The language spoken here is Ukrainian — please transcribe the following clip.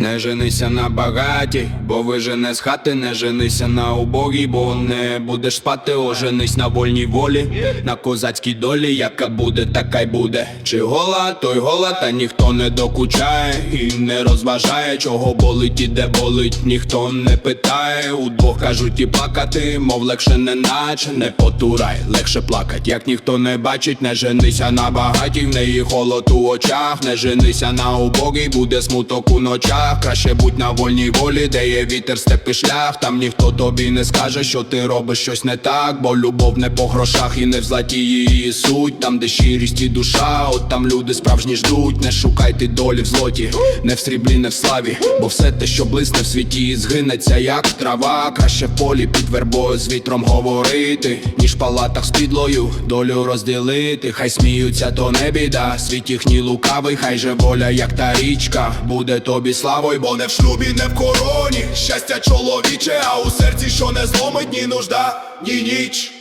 Не женися на багаті, бо вижене з хати, не женися на убогій, бо не будеш спати, оженись на вольній волі, на козацькій долі, яка буде, така й буде. Чи гола, той гола, та ніхто не докучає і не розважає, чого болить і де болить, ніхто не питає. Удвох кажуть і плакати, мов легше не наче, не потурай, легше плакать, як ніхто не бачить, не женися на багатій, в неї холод у очах, не женися на убогій, буде смуток у ночах. Краще будь на вольній волі, де є вітер, степи шлях. Там ніхто тобі не скаже, що ти робиш щось не так, бо любов не по грошах і не в златі її суть. Там, де щирість і душа, от там люди справжні ждуть. Не шукайте долі в злоті, не в сріблі, не в славі. Бо все те, що блисне в світі, згинеться, як трава. Краще в полі під вербою з вітром говорити, ніж в палатах з підлою, долю розділити. Хай сміються, то не біда. Світ їхній лукавий, хай же воля, як та річка, буде тобі славою, бо не в шлюбі, не в короні. Щастя чоловіче, а у серці, що не зломить ні нужда, ні ніч.